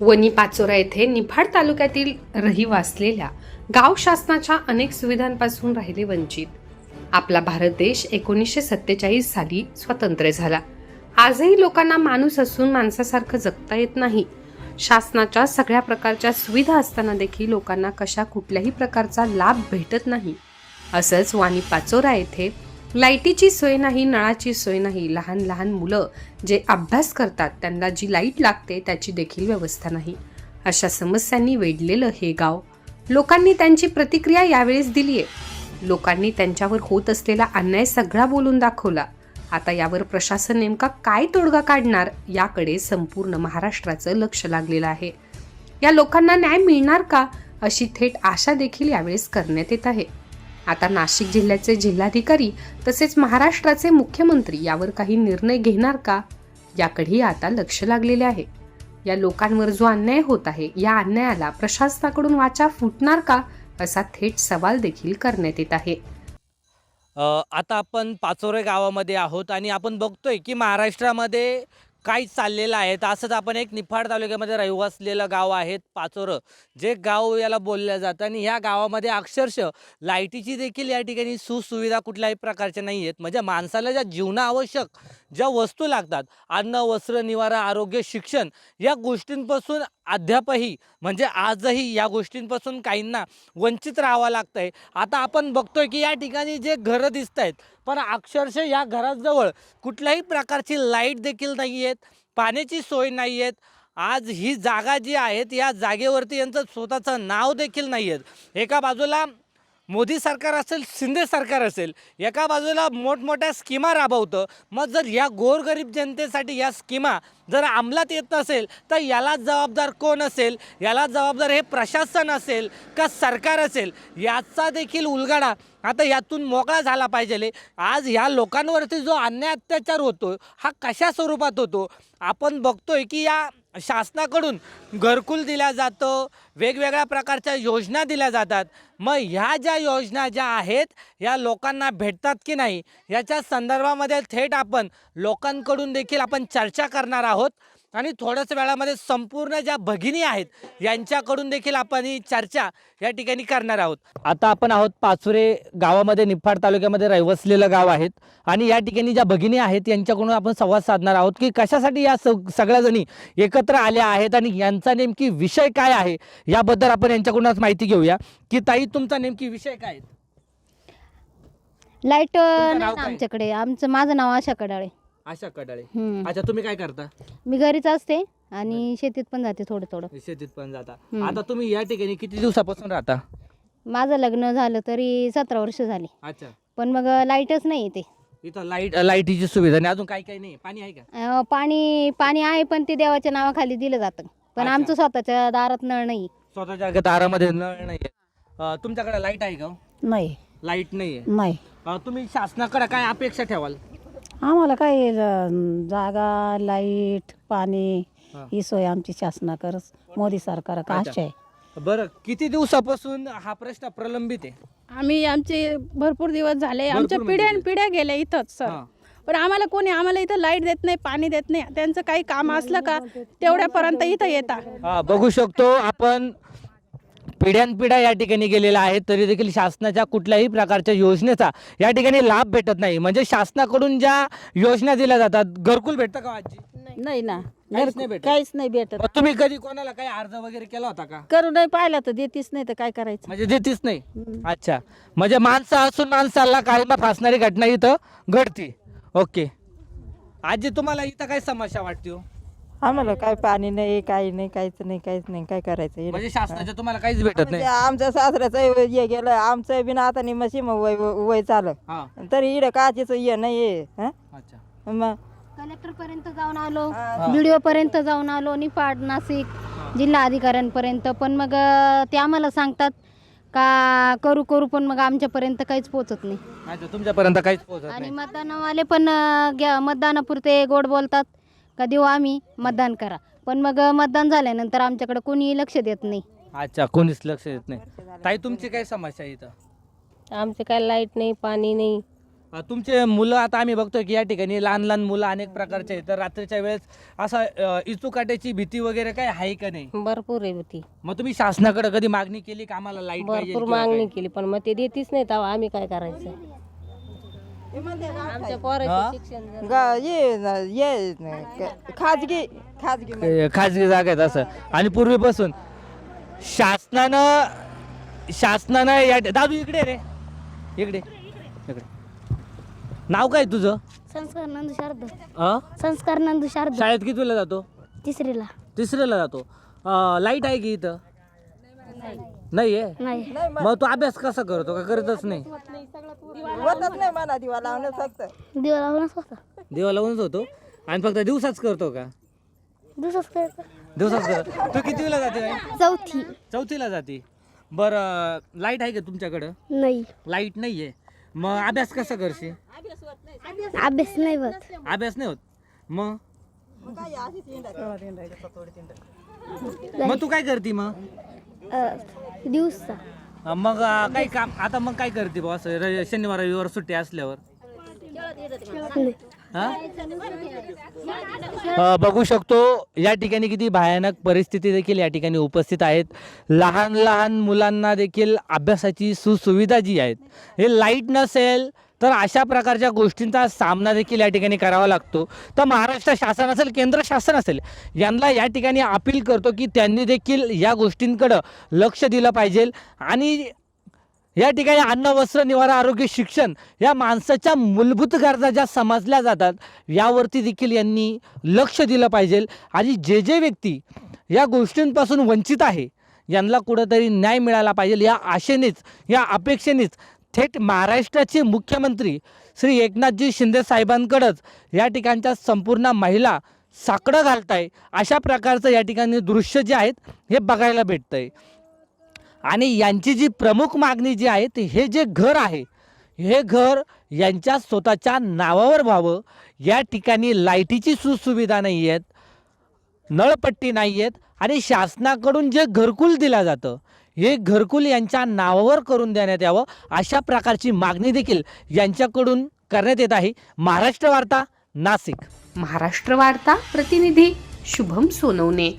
वनी पाचोरा येथे निफाड तालुक्यातील रहिवासलेल्या गाव शासनाच्या अनेक सुविधांपासून राहिले वंचित. आपला भारत देश एकोणीसशे सत्तेचाळीस साली स्वतंत्र झाला. आजही लोकांना माणूस असून माणसासारखं जगता येत नाही. शासनाच्या सगळ्या प्रकारच्या सुविधा असताना देखील लोकांना कशा कुठल्याही प्रकारचा लाभ भेटत नाही. असंच वाणी पाचोरा येथे लाईटीची सोय नाही नळाची सोय नाही लहान लहान मुलं जे अभ्यास करतात त्यांना जी लाइट लागते त्याची देखील व्यवस्था नाही. अशा समस्यांनी वेढलेलं हे गाव. लोकांनी त्यांची प्रतिक्रिया यावेळेस दिली आहे लोकांनी त्यांच्यावर होत असलेला अन्याय सगळा बोलून दाखवला. आता यावर प्रशासन नेमका काय तोडगा काढणार याकडे संपूर्ण महाराष्ट्राचं लक्ष लागलेलं आहे. या लोकांना न्याय मिळणार का अशी थेट आशा देखील यावेळेस करण्यात येत आहे. आता नाशिक जिल्ह्याचे जिल्हाधिकारी तसेच महाराष्ट्राचे मुख्यमंत्री यावर काही निर्णय घेणार का? याकडेही आता लक्ष लागलेले आहे. या लोकांवर जो अन्याय होत आहे या अन्यायाला प्रशासनाकडून वाचा फुटणार का? असा थेट सवाल देखील करण्यात येत आहे. आता आपण पाचोरे गावामध्ये आहोत आणि आपण बघतोय की महाराष्ट्रामध्ये काय चाललेलं आहे? तर असंच आपण एक निफाड तालुक्यामध्ये रहिवासलेलं गाव आहे पाचोरं. जे गाव याला बोललं जातं आणि ह्या गावामध्ये अक्षरशः लाईटीची देखील या ठिकाणी सुसुविधा कुठल्याही प्रकारच्या नाही आहेत. म्हणजे माणसाला ज्या जीवनावश्यक ज्या वस्तू लागतात अन्न वस्त्र निवारा आरोग्य शिक्षण या गोष्टींपासून अद्यापही म्हणजे आजही या गोष्टींपासून काहींना वंचित राहावं लागतं आहे आता आपण बघतोय की या ठिकाणी जे घरं दिसत आहेत पण अक्षरशः या घराजवळ कुठल्याही प्रकारची लाइट देखील नाही आहेत पाण्याची सोय नाही आहेत आज ही जागा जी आहेत या जागेवरती यांचं स्वतःचं नाव देखील नाही आहेत एका बाजूला मोदी सरकार असेल शिंदे सरकार असेल एका बाजूला मोठमोठ्या स्कीमा राबवतं. मग जर या गोरगरीब जनतेसाठी या स्कीमा जर अंमलात येत नसेल तर याला जबाबदार कोण असेल? याला जबाबदार हे प्रशासन असेल का सरकार असेल? याचा देखील उलगडा आता यातून मोकळा झाला पाहिजे. आज ह्या लोकांवरती जो अन्याय अत्याचार होतो हा कशा स्वरूपात होतो? आपण बघतोय की या शासनाकडून घरकुल दिला जातो वेगवेगळ्या प्रकारच्या योजना दिल्या जातात. मग ह्या ज्या योजना ज्या आहेत या लोकांना भेटतात की नाही याच्या संदर्भामध्ये थेट आपण लोकांकडून देखील आपण चर्चा करणार आहोत. आणि थोड्याच वेळामध्ये संपूर्ण ज्या भगिनी आहेत यांच्याकडून देखील आपण ही चर्चा या ठिकाणी करणार आहोत. आता आपण आहोत पाचुरे गावामध्ये निफाड तालुक्यामध्ये रहिवसलेलं गाव आहेत आणि या ठिकाणी ज्या भगिनी आहेत यांच्याकडून आपण संवाद साधणार आहोत की कशासाठी या सगळ्याजणी एकत्र आल्या आहेत आणि यांचा नेमकी विषय काय आहे याबद्दल आपण यांच्याकडूनच माहिती घेऊया. की ताई तुमचा नेमकी विषय काय आहे? लाइट तुमचं नाही नाव ना काय? आमच्याकडे. आमचं माझं नाव आशा कडाळे. आशा कडाळे. हम्म. अच्छा तुम्ही काय करता? मी घरीच असते आणि शेतीत पण जाते थोडं थोडं. शेतीत पण जाता. हम्म. आता तुम्ही या ठिकाणी किती दिवसापासून राहता? माझं लग्न झालं तरी सतरा वर्ष झाली. अच्छा. पण मग लाईटच नाही इथे. इथं लाइट लाईटीची सुविधा आणि अजून काही काही नाही? पाणी आहे का? अं, पाणी पाणी आहे पण ते देवाच्या नावाखाली दिलं जातं. पण अच्छा. आमचं स्वतःच्या दारात नळ नाही. स्वतःच्या दारामध्ये नळ नाही तुमच्याकडे लाइट आहे का हो? नाही. लाइट नाही नाही. तुम्ही शासनाकडे काय अपेक्षा ठेवाल? आम्हाला काय जागा लाइट पाणी हा. सोय आमची शासनाकरच मोदी सरकार. आशा आहे बरं किती दिवसापासून हा प्रश्न प्रलंबित आहे आम्ही आमचे भरपूर दिवस झाले आमच्या म्हणजे पिढ्यान किती? पिढ्या गेल्या इथंच सर हा. पण आम्हाला कोणी आम्हाला इथं लाइट देत नाही पाणी देत नाही त्यांचं काही काम असलं का तेवढ्यापर्यंत इथं येतात हा बघू शकतो आपण पिढ्यानपिढ्या या ठिकाणी गेलेल्या आहेत तरी देखील शासनाच्या कुठल्याही प्रकारच्या योजनेचा या ठिकाणी लाभ भेटत नाही. म्हणजे शासनाकडून ज्या योजना दिल्या जातात घरकुल भेटतं का आजी? नाही. ना. काहीच नाही भेटत? काहीच नाही भेटत. मग तुम्ही कधी कोणाला काही अर्ज वगैरे केला होता का? करू नाही पाहिलं तर देतीच नाही तर काय करायचं? म्हणजे देतीच नाही? हम्म. अच्छा. म्हणजे माणसं असून माणसाला काळीमा फासणारी घटना इथं घडती. ओके. आजी तुम्हाला इथं काय समस्या वाटते हो? आम्हाला काय पाणी नाही काही नाही काहीच नाही काहीच नाही काय करायचं? म्हणजे शासनाच्या तुम्हाला काहीच भेटत म्हणजे नाही. आमच्या सासऱ्याचं हे गेलं आमचं बिना आता निमशी मग वय वय चालं. हा. तरी इकडे काचेच ये नाही ये हं? अच्छा. मग? कलेक्टर पर्यंत जाऊन आलो हा. व्हिडिओ पर्यंत जाऊन आलो निफाड नाशिक जिल्हा अधिकाऱ्यांपर्यंत पण मग अं, ते आम्हाला सांगतात का करू करू पण मग आमच्यापर्यंत काहीच पोचत नाही. अच्छा तुमच्यापर्यंत काहीच पोहोचत आणि नाही. मतदानवाले पण अं, ग्या- मतदानापुरते गोड बोलतात. का देऊ आम्ही मतदान करा. पण मग मतदान झाल्यानंतर आमच्याकडे कोणी लक्ष देत नाही. अच्छा कोणीच लक्ष देत नाही. ताई तुमची काय समस्या आहे इथं? आमचे काय लाइट नाही पाणी नाही. अ, तुमचे मुलं आता आम्ही बघतोय की या ठिकाणी लहान लहान मुलं अनेक प्रकारचे आहेत. तर रात्रीच्या वेळेस असं इचुकाट्याची भीती वगैरे काय आहे का नाही? भरपूर आहे होती मग तुम्ही शासनाकडे कधी मागणी केली का आम्हाला लाइट पाहिजे भरपूर मागणी? केली पण मग ते देतीच नाही तेव्हा आम्ही काय करायचं? आमच्या हा? पोराचं शिक्षण झालं. गा- ये न- ये न- खाजगी खाजगी ते खाजगी जागा आहेत असं. आणि पूर्वीपासून शासनानं शासनानं या दादू इकडे रे. इकडे इकडे. नाव काय तुझं? संस्कार नंदू शारद. अ? संस्कार नंदू शारद. शाळेत कितवीला जातो? तिसरीला. तिसरीला जातो. लाइट आहे की इथं? नाही. आहे नाही मग तू अभ्यास कसा करतो का? करतच नाही. होतच नाही म्हणा दिवा लावणं फक्त. दिवा लावूनच होता. देवा लावूनच होतो? आणि फक्त दिवसाच करतो का? दिवसाच करायचं दिवसाच करतो. तू कितवीला जाते बाई? चौथी. चौथीला जाते. बरं लाइट आहे का तुमच्याकडं? नाही. लाइट नाही आहे मग अभ्यास कसा करशील? अभ्यास नाही होत. अभ्यास नाही होत. मग? मग तू काय करते मग? अं, दिवसा. अं, मग अं, काही काम आता मग काय करते बॉस शनिवार रविवार सुट्टी असल्यावर? हा? अ, बघू शकतो. या ठिकाणी किती भयानक परिस्थिती देखील या ठिकाणी उपस्थित आहेत. लहान लहान मुलांना देखील अभ्यासाची सुसुविधा जी आहेत हे लाइट नसेल तर अशा प्रकारच्या गोष्टींचा सामना देखील या ठिकाणी करावा लागतो. तर महाराष्ट्र शासन असेल केंद्र शासन असेल यांना या ठिकाणी अपील करतो की त्यांनी देखील या गोष्टींकडं लक्ष दिलं पाहिजे आणि या ठिकाणी अन्न वस्त्र निवारा आरोग्य शिक्षण या माणसाच्या मूलभूत गरजा ज्या समजल्या जातात यावरती देखील यांनी लक्ष दिलं पाहिजे. आणि जे जे व्यक्ती या गोष्टींपासून वंचित आहे यांना कुठंतरी न्याय मिळाला पाहिजे या आशेनेच या अपेक्षेनेच थेट महाराष्ट्राचे मुख्यमंत्री श्री एकनाथजी शिंदे साहेबांकडंच या ठिकाणच्या संपूर्ण महिला साकडं घालताय. अशा प्रकारचं या ठिकाणी दृश्य जे आहेत हे बघायला भेटतंय. आणि यांची जी प्रमुख मागणी जी आहे ते हे जे घर आहे हे घर यांच्या स्वतःच्या नावावर व्हावं. या ठिकाणी लाईटीची सुसुविधा नाही आहेत नळपट्टी नाही आहेत आणि शासनाकडून जे घरकुल दिलं जातं हे घरकुल यांच्या नावावर करून देण्यात यावं अशा प्रकारची मागणी देखील यांच्याकडून करण्यात येत आहे. महाराष्ट्र वार्ता नाशिक. महाराष्ट्र वार्ता प्रतिनिधी शुभम सोनवणे.